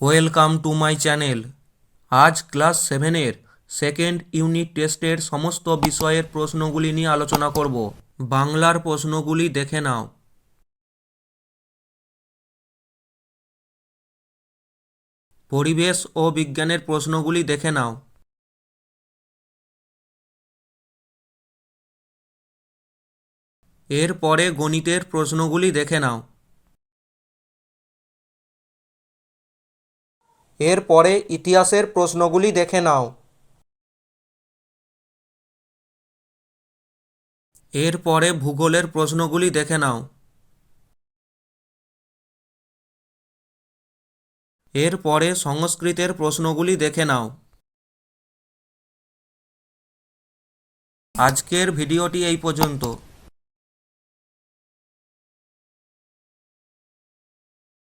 Welcome to my channel. আজ class সেভেনের second unit টেস্টের সমস্ত বিষয়ের প্রশ্নগুলি নিয়ে আলোচনা করব। বাংলার প্রশ্নগুলি দেখে নাও। পরিবেশ ও বিজ্ঞানের প্রশ্নগুলি দেখে নাও। এর পরে গণিতের প্রশ্নগুলি দেখে নাও। এর পরে ইতিহাসের প্রশ্নগুলি দেখে নাও। এরপরে ভূগোলের প্রশ্নগুলি দেখে নাও। এরপরে সংস্কৃতের প্রশ্নগুলি দেখে নাও। আজকের ভিডিওটি এই পর্যন্ত।